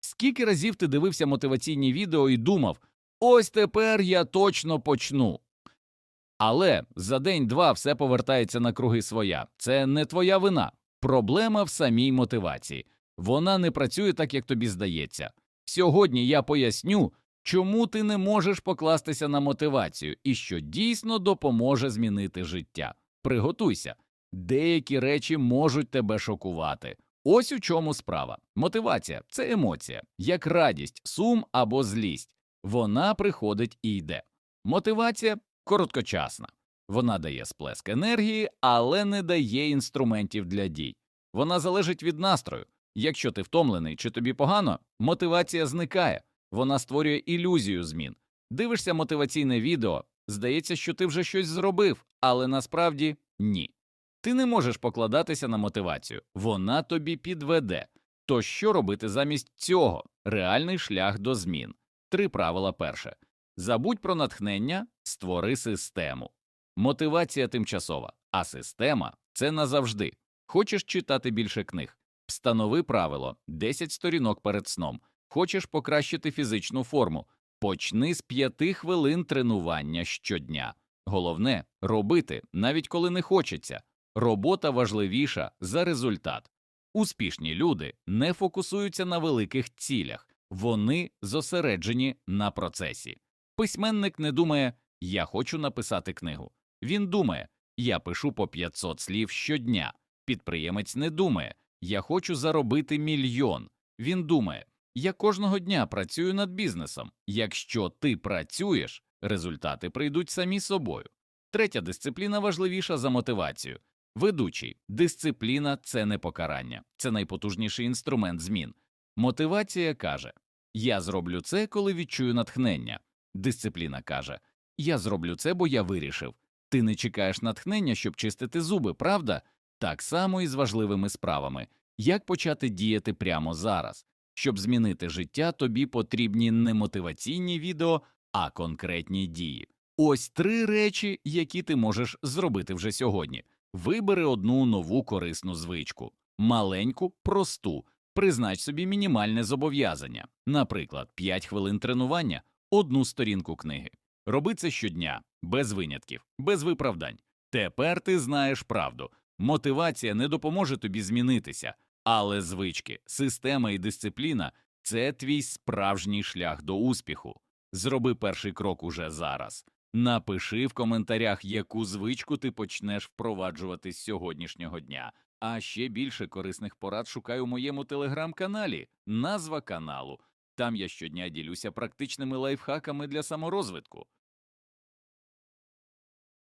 Скільки разів ти дивився мотиваційні відео і думав, ось тепер я точно почну. Але за день-два все повертається на круги своя. Це не твоя вина. Проблема в самій мотивації. Вона не працює так, як тобі здається. Сьогодні я поясню, чому ти не можеш покластися на мотивацію і що дійсно допоможе змінити життя. Приготуйся. Деякі речі можуть тебе шокувати. Ось у чому справа. Мотивація це емоція, як радість, сум або злість. Вона приходить і йде. Мотивація короткочасна. Вона дає сплеск енергії, але не дає інструментів для дій. Вона залежить від настрою. Якщо ти втомлений чи тобі погано, мотивація зникає, вона створює ілюзію змін. Дивишся мотиваційне відео, здається, що ти вже щось зробив, але насправді ні. Ти не можеш покладатися на мотивацію, вона тобі підведе. То що робити замість цього? Реальний шлях до змін. Три правила перше. Забудь про натхнення, створи систему. Мотивація тимчасова, а система це назавжди. Хочеш читати більше книг? Встанови правило 10 сторінок перед сном. Хочеш покращити фізичну форму? Почни з 5 хвилин тренування щодня. Головне робити, навіть коли не хочеться. Робота важливіша за результат. Успішні люди не фокусуються на великих цілях, вони зосереджені на процесі. Письменник не думає Я хочу написати книгу. Він думає Я пишу по 500 слів щодня. Підприємець не думає Я хочу заробити мільйон. Він думає Я кожного дня працюю над бізнесом. Якщо ти працюєш, результати прийдуть самі собою. Третя дисципліна важливіша за мотивацію. Ведучий, дисципліна це не покарання, це найпотужніший інструмент змін. Мотивація каже Я зроблю це, коли відчую натхнення. Дисципліна каже Я зроблю це, бо я вирішив. Ти не чекаєш натхнення, щоб чистити зуби, правда? Так само і з важливими справами. Як почати діяти прямо зараз? Щоб змінити життя, тобі потрібні не мотиваційні відео, а конкретні дії. Ось три речі, які ти можеш зробити вже сьогодні. Вибери одну нову корисну звичку, маленьку, просту, признач собі мінімальне зобов'язання, наприклад, 5 хвилин тренування, одну сторінку книги. Роби це щодня, без винятків, без виправдань. Тепер ти знаєш правду. Мотивація не допоможе тобі змінитися, але звички, система і дисципліна це твій справжній шлях до успіху. Зроби перший крок уже зараз. Напиши в коментарях, яку звичку ти почнеш впроваджувати з сьогоднішнього дня. А ще більше корисних порад шукай у моєму телеграм-каналі, назва каналу. Там я щодня ділюся практичними лайфхаками для саморозвитку.